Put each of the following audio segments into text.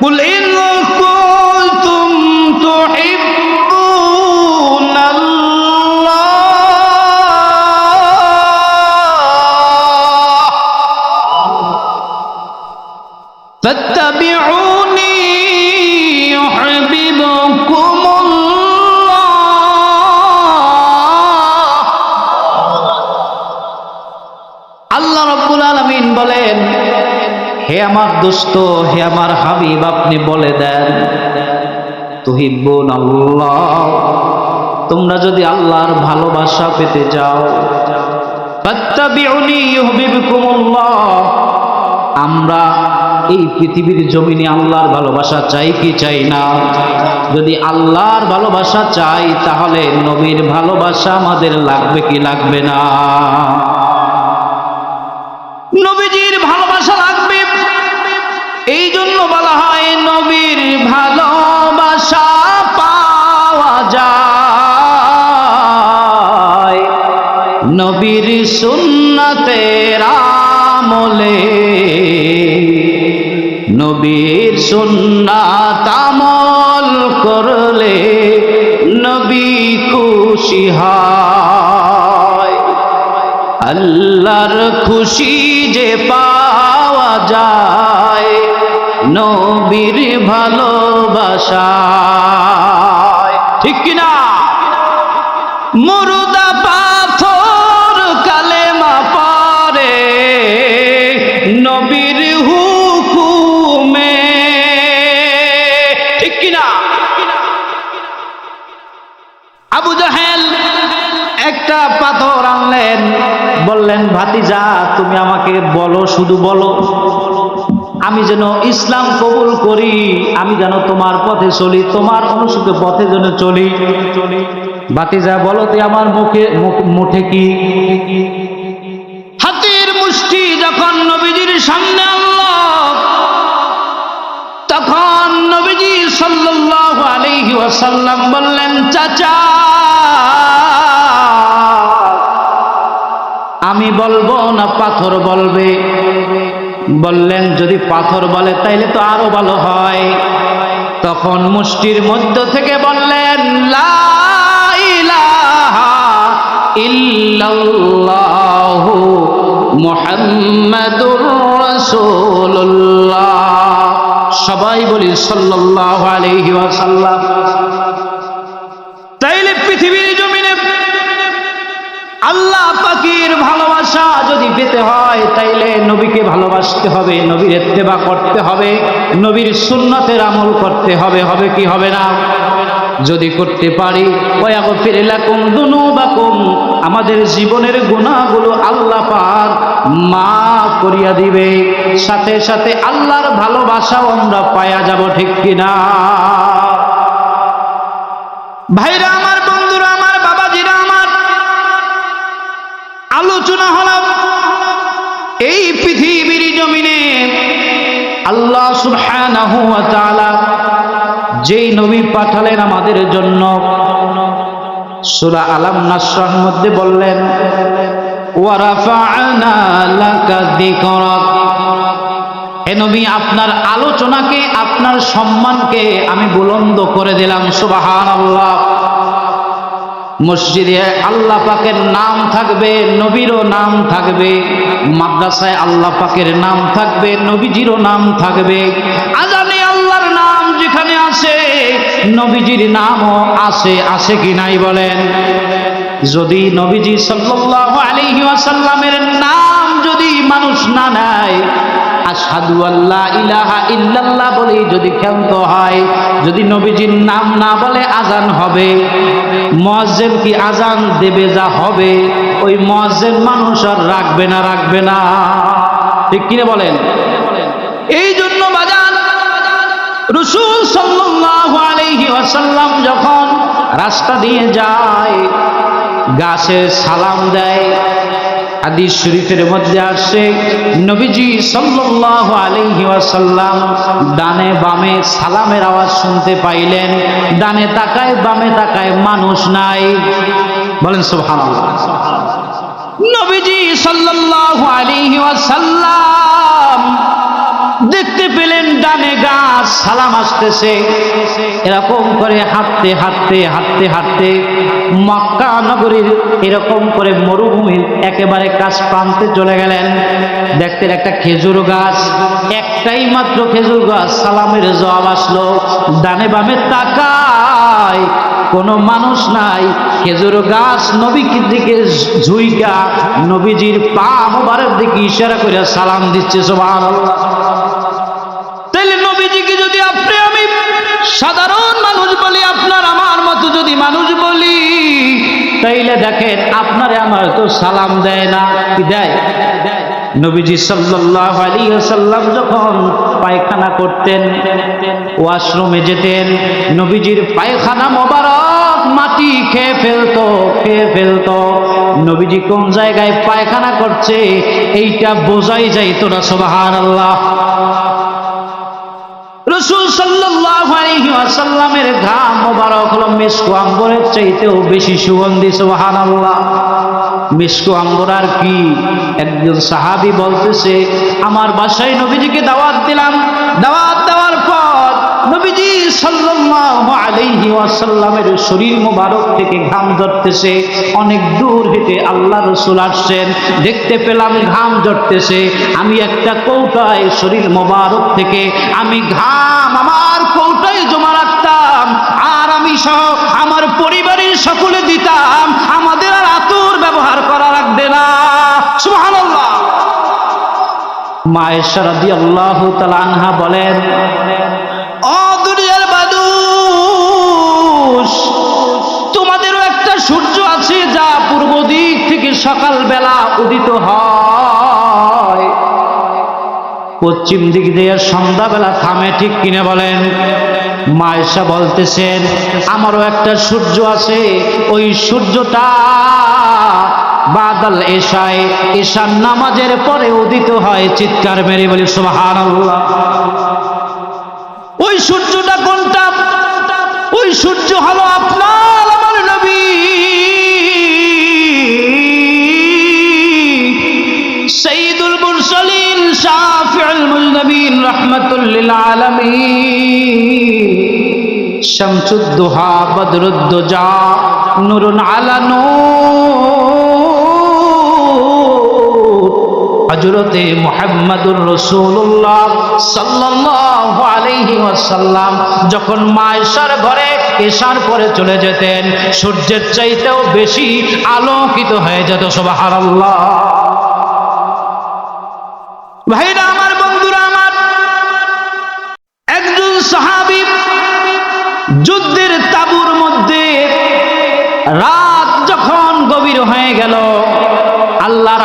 কুল in আমার দোস্ত হে আমার হাবিব, আপনি বলে দেন তুহিব্বুন আল্লাহ তোমরা যদি আল্লাহর ভালোবাসা পেতে যাও আমরা এই পৃথিবীর জমিনে আল্লাহর ভালোবাসা চাই কি চাই না? যদি আল্লাহর ভালোবাসা চাই, তাহলে নবীর ভালোবাসা আমাদের লাগবে কি লাগবে না? নবীজির জন্য বলা হয় নবীর ভালোবাসা পাওয়া যায়। নবীর সুন্নতের আমলে, নবীর সুন্নাত আমল করলে নবী খুশি হয়। আল্লাহর খুশি যে যায় নবীর ভালোবাসায়। ঠিক কিনা? মুরুদা পাথর কালেমা পারে, নবীর হুকুমে। ঠিক কিনা? আবু জাহেল একটা পাথর আনলেন, বললেন, ভাতিজা, তুমি আমাকে বলো, শুধু বলো। আমি যেন ইসলাম কবুল করি, আমি যেন তোমার পথে চলি, তোমার অনুসূত পথে যেন চলি। চলি ভাতিজা বলো তুই আমার মুখে মুঠে কি? হাতের মুষ্টি যখন নবীজির সামনে আল্লাহ, তখন নবীজি সাল্লাল্লাহু আলাইহি বললেন, চাচা, আমি বলব না পাথর বলবে? বললেন, যদি পাথর বলে, তাইলে তো আরও ভালো হয়। তখন মুষ্টির মধ্য থেকে বললেন ইল্লাল্লাহু মুহাম্মাদুর রাসূলুল্লাহ। সবাই বলি, সাল্লাল্লাহু আলাইহি ওয়াসাল্লাম। যদি পেতে হয়, তাইলে নবীকে ভালোবাসতে হবে, নবীর এত্তেবা করতে হবে, নবীর সুন্নতের আমল করতে হবে হবে কি হবে না? যদি করতে পারি আমাদের জীবনের গুনাহগুলো আল্লাহ পাক মাফ করিয়া দিবে। সাথে সাথে আল্লাহর ভালোবাসাও আমরা পায়া যাব, ঠিক কিনা? ভাইরা আল্লাহ সুবহানাহু ওয়া তাআলা যেই নবী পাঠালেন আমাদের জন্য, সূরা আলাম মধ্যে বললেন, ওয়া রাফা'না লাকা যিকরাক হে নবী, আপনার আলোচনাকে, আপনার সম্মানকে আমি বুলন্দ করে দিলাম, সুবহানাল্লাহ। মসজিদে আল্লাহ পাকের নাম থাকবে, নবীরও নাম থাকবে। মাদ্রাসায় আল্লাহ পাকের নাম থাকবে, নবীজিরও নাম থাকবে। আজানে আল্লাহর নাম যেখানে আছে, নবীজির নামও আছে আছে কি নাই বলেন? যদি নবীজি সাল্লাল্লাহু আলাইহি ওয়াসাল্লামের নাম যদি মানুষ না নেয়, আশহাদু আল্লাহ ইলাহা ইল্লাল্লাহ বলে যদি ক্ষান্ত হয়, যদি নবীজির নাম না বলে আজান হবে, মুয়াজ্জিন কি আজান দেবে যা হবে? ওই মুয়াজ্জিন মানুষ আর রাখবে না রাখবে না। ঠিক কিনে বলেন? এই জন্য বাজান রসুল ওয়াসাল্লাম যখন রাস্তা দিয়ে যায়, গাছে সালাম দেয়, হাদিস শরীফের মধ্যে আসে, নবীজি সাল্লাল্লাহু আলাইহি ওয়াসাল্লাম ডানে বামে সালামের আওয়াজ শুনতে পাইলেন। ডানে তাকায়, বামে তাকায় মানুষ নাই। বলেন সুবহানাল্লাহ। নবীজি সাল্লাল্লাহু আলাইহি ওয়াসাল্লাম দেখতে পেলেন ডানে গাছ সালাম আসতেছে। এরকম করে হাঁটতে হাঁটতে হাঁটতে হাঁটতে মক্কা নগরীর এরকম করে মরুভূমির একেবারে কাছ প্রান্তে চলে গেলেন। দেখতেন একটা খেজুর গাছ, একটাই মাত্র খেজুর গাছ, সালামের জবাব আসলো, ডানে বামে তাকায় কোনো মানুষ নাই। খেজুর গাছ নবীর দিকে ঝুইকা নবীজির পা মোবারক দিকে ইশারা করে সালাম দিচ্ছে সবার তাইলে নবীজিকে যদি আপনি আমি সাধারণ মানুষ বলি, আপনার আমার মতো যদি মানুষ বলি, তাইলে দেখেন আপনারে আমার তো সালাম দেয় না, কি দেয়? নবীজি সাল্লাল্লাহু আলাইহি ওয়াসাল্লাম যখন পায়খানা করতেন, ওয়াশরুমে যেতেন, নবীজির পায়খানা মোবারক মাটি খেয়ে ফেলতো খেয়ে ফেলতো। নবীজি কোন জায়গায় পায়খানা করছে, এইটা বোঝাই যাইতো না, সুবহানাল্লাহ। রসুল সাল্লাল্লাহু আলাইহি ঘাম মোবারক হলো মিসকু আম্বরের চাইতেও বেশি সুগন্ধি, সুবহানাল্লাহ। মিসকু আম্বর আর কি? একজন সাহাবী বলতেছে, আমার বাসায় নবীজিকে দাওয়াত দিলাম, দাওয়াত সাল্লাল্লাহু আলাইহি ওয়াসাল্লামের শরীর মোবারক থেকে ঘাম ঝরতেছে। অনেক দূর হেঁটে আল্লাহ রসুল আসছেন। দেখতে পেলাম ঘাম ঝরতেছে। আমি একটা কৌটায় শরীর মোবারক থেকে আমি ঘাম আমার কৌটায় জমা রাখতাম। আর আমি সহ আমার পরিবারের সকলে দিতাম। আমাদের আর আতুর ব্যবহার করা লাগবে না। সুবহানাল্লাহ। মায়েশা রাদিয়াল্লাহু তাআলা আনহা বলেন সকালবেলা উদিত হয়। পশ্চিম দিক দিয়ে সন্ধ্যাবেলা থামে, ঠিক কিনে বলেন? মায়েশা বলতেছেন, আমারও একটা সূর্য আছে, ওই সূর্যটা বাদল এশায়, এশার নামাজের পরে উদিত হয়। চিৎকার মেরে বলি, সুবহানাল্লাহ। ওই সূর্যটা কোনটা? ওই সূর্য হলো আপনার নুরুন আলা নূর। হজরতে মোহাম্মদুর রসুল্লাহ ওয়াসাল্লাম যখন মায়েশার ঘরে এশার পরে চলে যেতেন, সূর্যের চাইতেও বেশি আলোকিত হয়ে যেত, সুবহানাল্লাহ। ভাইরা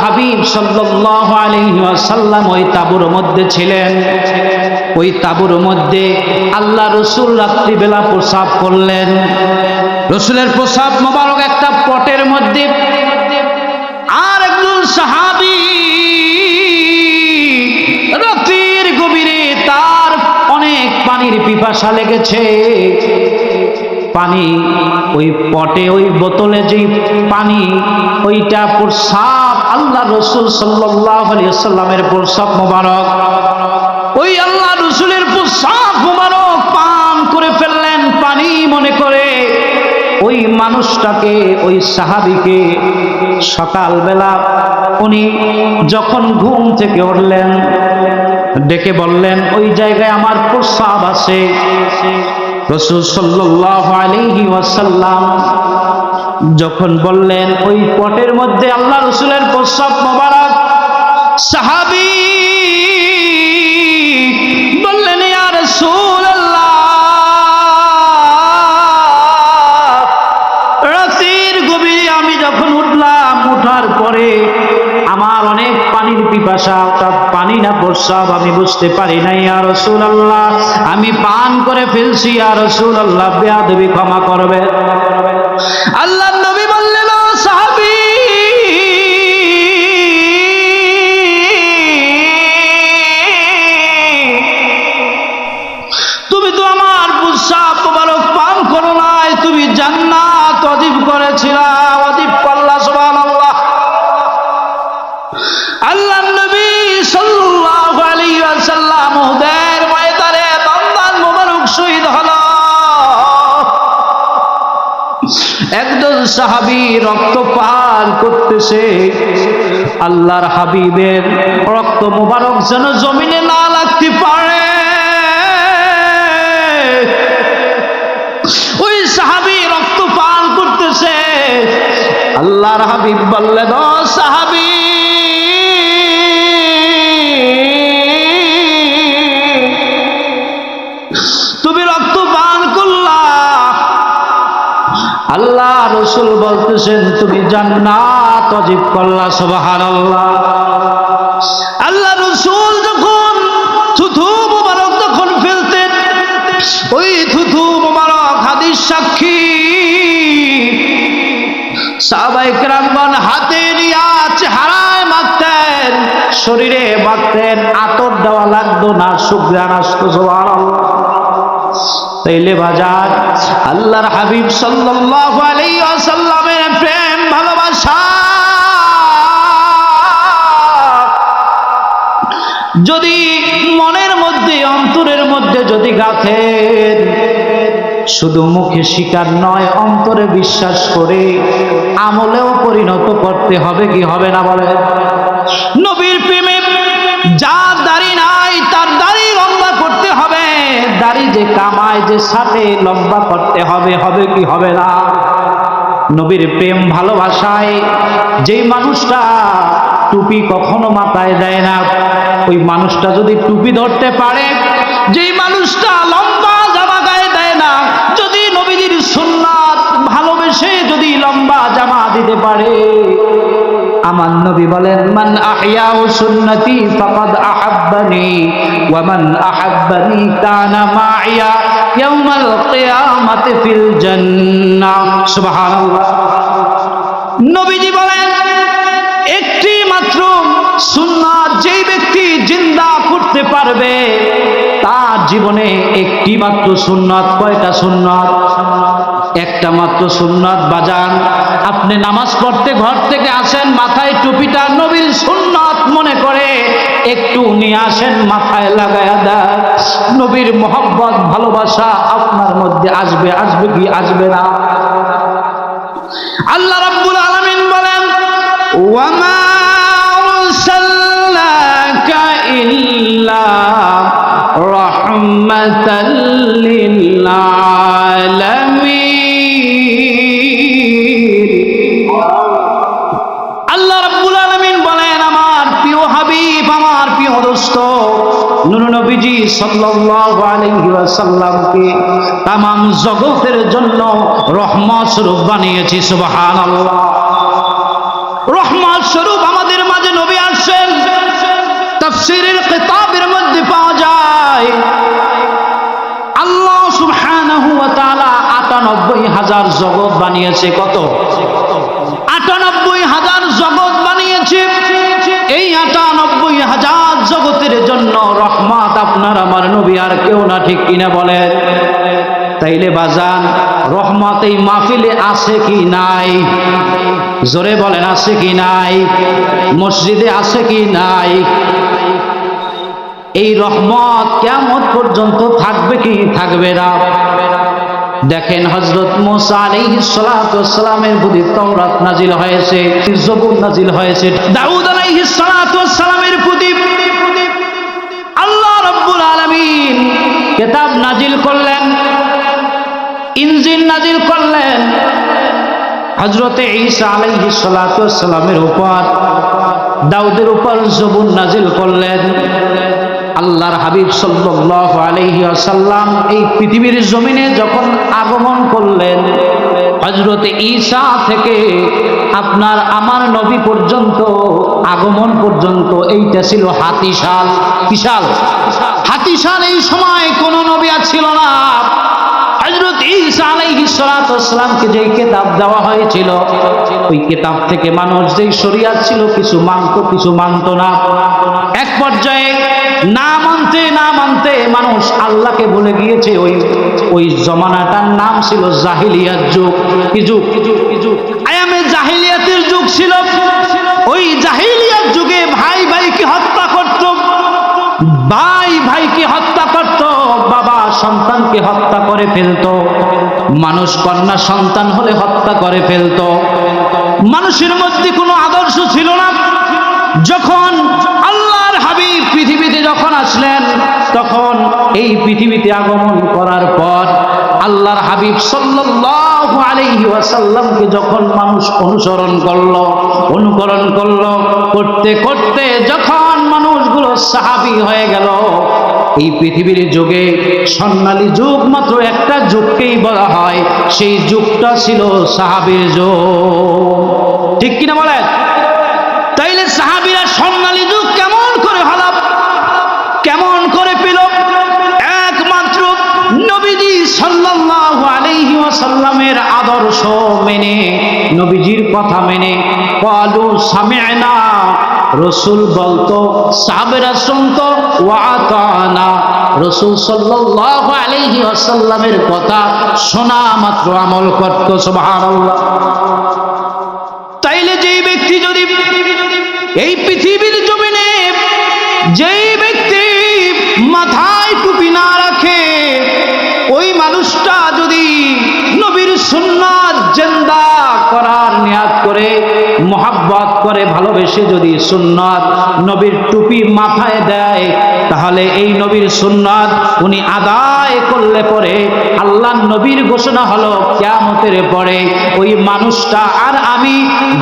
হাবিব আলাইহি ওয়াসাল্লাম ওই তাবুর মধ্যে ছিলেন। ওই তাবুর মধ্যে আল্লাহ রসুল রাত্রিবেলা প্রসাব করলেন। রসুলের প্রসাব মোবারক একটা পটের মধ্যে আর একজন সাহাবী রাতের গভীরে তার অনেক পানির পিপাসা লেগেছে। পানি, ওই পটে, ওই বোতলে যেই পানি, ওইটা প্রসাব আল্লাহ রসুল সাল্লামের প্রসাব মোবারক। ওই আল্লাহ রসুলের প্রসাব মোবারক পান করে ফেললেন পানি মনে করে। ওই মানুষটাকে, ওই সাহাবিকে সকালবেলা উনি যখন ঘুম থেকে উঠলেন, ডেকে বললেন, ওই জায়গায় আমার প্রস্রাব আছে। রসুল সাল্লাহ আলাইহি ওয়াসাল্লাম যখন বললেন ওই পটের মধ্যে আল্লাহ রসুলের প্রস্রাব মোবারক সাহাবী অনেক পানির পিপাসা, অর্থাৎ পানি না প্রস্রাব, আমি বুঝতে পারি নাই আর রসুল আল্লাহ আমি পান করে ফেলছি আর রসুল আল্লাহ বেয়াদবি ক্ষমা করবে। আল্লাহ সাহাবি রক্ত পান করতেছে। আল্লাহর হাবিবের রক্ত মোবারক যেন জমিনে না লাগতে পারে। ওই সাহাবি রক্ত পান করতেছে। আল্লাহর হাবিব বললেন সাহাবি বলতেছেন তুমি জান্নাত অজীব করলা সুবাহান আল্লাহ আল্লাহ রসুল যখন থুথু মুবারক তখন ফেলতেন, ওই থুথু মুবারক হাদিস সাক্ষী। হাতে নিয়ে চেহারায় মাখতেন, শরীরে মাখতেন, আতর দেওয়া লাগতো না সুগ্রান আসতো তাইলে বাজার, আল্লাহর হাবিব সাল্লাল্লাহু আলাইহি ওয়াসাল্লামের প্রেম, ভালোবাসা। যদি মনের মধ্যে, অন্তরের মধ্যে যদি গাথেন শুধু মুখে স্বীকার নয়, অন্তরে বিশ্বাস করে আমলেও পরিণত করতে হবে কি হবে না বলে নবীর প্রেমে যার দাড়ি নাই, তার দাড়ি লম্বা করতে হবে। দাড়ি যে কামায়, যে সাথে লম্বা করতে হবে হবে কি হবে না? নবীর প্রেম ভালোবাসায় যেই মানুষটা টুপি কখনো মাথায় দেয় না, ওই মানুষটা যদি টুপি ধরতে পারে, যেই মানুষটা লম্বা জামা গায়ে দেয় না, যদি নবীজির সুন্নাত ভালোবেসে যদি লম্বা জামা দিতে পারে, আমার নবী বলেন, মান আহইয়াউ সুন্নতি ফাকাদ আহাব্বানি, ওয়া মান আহাব্বানি কানা মাইয়া। ইয়াউমাল কিয়ামাতি ফিল জান্নাহ। সুবহানাল্লাহ। নবীজি বলেন, একটি মাত্র সুন্নাত যেই ব্যক্তি জিন্দা করতে পারবে, তার জীবনে একটি মাত্র সুন্নাত কয়টা সুন্নাত একটা মাত্র সুন্নাত বাজান। আপনি নামাজ পড়তে ঘর থেকে আসেন, মাথায় টুপিটা নবীর সুন্নাত মনে করে একটু নিয়ে আসেন, মাথায় লাগায়া দেয়, নবীর মোহব্বত, ভালোবাসা আপনার মধ্যে আসবে আসবে কি আসবে না? আল্লাহ রাব্বুল আলামিন বলেন, ওয়ামা আরসালনাকা ইল্লা ওয়াসাল্লামকে তামাম জগতের জন্য রহমত স্বরূপ বানিয়েছি রহমত স্বরূপ আমাদের মাঝে নবী আসেন তাফসীরের কিতাবের মধ্যে পাওয়া যায়, আল্লাহ সুবহানাহু ওয়া তাআলা 98 হাজার জগৎ বানিয়েছে। কত আটানব্বই হাজার জগৎ বানিয়েছে এই আটানব্বই জগতের জন্য রহমত আপনার, আমার নবী আর কেউ না, ঠিক কিনা বলেন তাইলে বাজান, রহমত এই মাহফিলে আছে কি নাই? জোরে বলেন, আছে কি নাই? মসজিদে আছে কি নাই? এই রহমত কেমন পর্যন্ত থাকবে কি থাকবে না? দেখেন হজরত মোসা আলাইহিস সালাতু সালামের প্রতি তাওরাত নাজিল হয়েছে জবুর নাজিল হয়েছে। দাউদ আলাইহিস সালাতু সালামের প্রতি কিতাব নাজিল করলেন, ইঞ্জিন নাজিল করলেন। হজরতে ঈসা আলাইহিস সালাতু সালামের উপর, দাউদের উপর জবুন নাজিল করলেন। আল্লাহর হাবিব সাল্লাল্লাহু আলাইহি ওয়াসাল্লাম এই পৃথিবীর জমিনে যখন আগমন করলেন, হযরত ঈসা থেকে আপনার আমার নবী পর্যন্ত, আগমন পর্যন্ত এইটা ছিল হাতিশাল বিশাল। হাতিশাল এই সময় কোন নবী আর ছিল না। হযরত ঈসা আলাইহিস সালাতু যেই কিতাব দেওয়া হয়েছিল, ওই কিতাব থেকে মানুষ যেই শরিয়াত ছিল, কিছু মানতো কিছু মানতো না। এক পর্যায়ে না মানতে না মানতে মানুষ আল্লাহকে ভুলে গিয়েছে, ওই ওই জমানাটার নাম ছিল জাহিলিয়াত যুগ। কি যুগ? আয়ামে জাহিলিয়াতের যুগ ছিল। ওই জাহিলিয়াত যুগে ভাই ভাইকে হত্যা করত? ভাই ভাইকে হত্যা করত? বাবা সন্তানকে হত্যা করে ফেলতো। মানুষ কন্যা সন্তান হলে হত্যা করে ফেলতো। মানুষের মধ্যে কোনো আদর্শ ছিল না। যখন পৃথিবীতে যখন আসলেন, তখন এই পৃথিবীতে আগমন করার পর আল্লাহর হাবিব সাল্লাল্লাহু ওয়াসাল্লামকে যখন মানুষ অনুসরণ করল, অনুকরণ করল, করতে করতে যখন মানুষগুলো সাহাবী হয়ে গেল, এই পৃথিবীর যুগে স্বর্ণালী যুগ মাত্র একটা যুগকেই বলা হয়, সেই যুগটা ছিল সাহাবীর যুগ। ঠিক কিনা বলেন তাইলে সাহাবীরা স্বর্ণালী যুগ কেমন করে হলাপ কেমন করে পেল একমাত্র নবীজি সাল্লাল্লাহু আলাইহি ওয়াসাল্লামের আদর্শ মেনে? নবীজির কথা মেনে। কালু সামি'না, রসুল বলতো, সাহাবেরা শুনতো ওয়াতানা রসুল সাল্লাল্লাহু আলাইহি ওয়াসাল্লামের কথা শোনা মাত্র আমল করতো, সুবহানাল্লাহ। তাইলে যেই ব্যক্তি যদি এই পৃথিবীর জমিনে যেই ব্যক্তি মাথায় টুপি না রাখে করে, মোহাব্বত করে, ভালোবেসে যদি সুন্নাত নবীর টুপি মাথায় দেয়, তাহলে এই নবীর সুন্নাত উনি আদায় করলে পরে আল্লাহ নবীর ঘোষণা হলো, কেয়ামতের পরে ওই মানুষটা আর আমি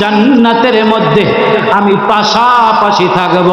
জান্নাতের মধ্যে, আমি পাশাপাশি থাকব।